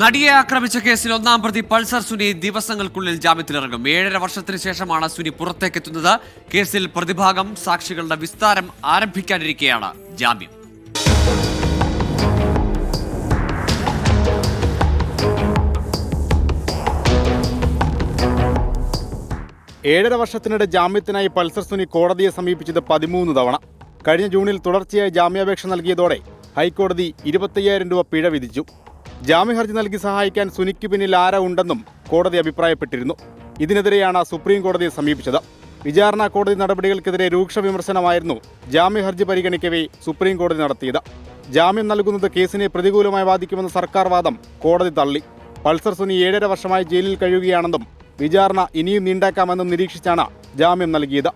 നടിയെ ആക്രമിച്ച കേസിൽ ഒന്നാം പ്രതി പൾസർ സുനി ദിവസങ്ങൾക്കുള്ളിൽ ജാമ്യത്തിലിറങ്ങും. ഏഴര വർഷത്തിന് ശേഷമാണ് സുനി പുറത്തേക്കെത്തുന്നത്. കേസിൽ പ്രതിഭാഗം സാക്ഷികളുടെ വിസ്താരം ആരംഭിക്കാനിരിക്കെയാണ് ജാമ്യം. ഏഴര വർഷത്തിനിടെ ജാമ്യത്തിനായി പൾസർ സുനി കോടതിയെ സമീപിച്ചത് പതിമൂന്ന് തവണ. കഴിഞ്ഞ ജൂണിൽ തുടർച്ചയായി ജാമ്യാപേക്ഷ നൽകിയതോടെ ഹൈക്കോടതി ഇരുപത്തയ്യായിരം രൂപ പിഴ വിധിച്ചു. ജാമ്യഹർജി നൽകി സഹായിക്കാൻ സുനിക്ക് പിന്നിൽ ആര ഉണ്ടെന്നും കോടതി അഭിപ്രായപ്പെട്ടിരുന്നു. ഇതിനെതിരെയാണ് സുപ്രീം കോടതിയെ സമീപിച്ചത്. വിചാരണ കോടതി നടപടികൾക്കെതിരെ രൂക്ഷ വിമർശനമായിരുന്നു ജാമ്യഹർജി പരിഗണിക്കവേ സുപ്രീം കോടതി നടത്തിയത്. ജാമ്യം നൽകുന്നത് കേസിനെ പ്രതികൂലമായി ബാധിക്കുമെന്ന സർക്കാർ വാദം കോടതി തള്ളി. പൾസർ സുനി ഏഴര വർഷമായി ജയിലിൽ കഴിയുകയാണെന്നും വിചാരണ ഇനിയും നീണ്ടാക്കാമെന്നും നിരീക്ഷിച്ചാണ് ജാമ്യം നൽകിയത്.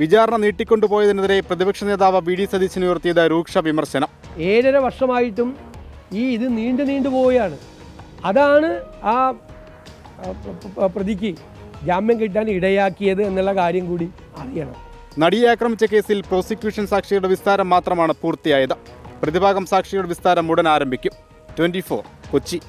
വിചാരണ നീട്ടിക്കൊണ്ടുപോയതിനെതിരെ പ്രതിപക്ഷ നേതാവ് വി ഡി സതീശൻ ഉയർത്തിയത് രൂക്ഷ വിമർശനം. ഏഴര വർഷമായിട്ടും ഈ ഇത് നീണ്ടു നീണ്ടു പോവുകയാണ്. അതാണ് ആ പ്രതിക്ക് ജാമ്യം കിട്ടാൻ ഇടയാക്കിയത് എന്നുള്ള കാര്യം കൂടി അറിയണം. നടിയെ ആക്രമിച്ച കേസിൽ പ്രോസിക്യൂഷൻ സാക്ഷിയുടെ വിസ്താരം മാത്രമാണ് പൂർത്തിയായത്. പ്രതിഭാഗം സാക്ഷിയുടെ വിസ്താരം ഉടൻ ആരംഭിക്കും. ട്വന്റി കൊച്ചി.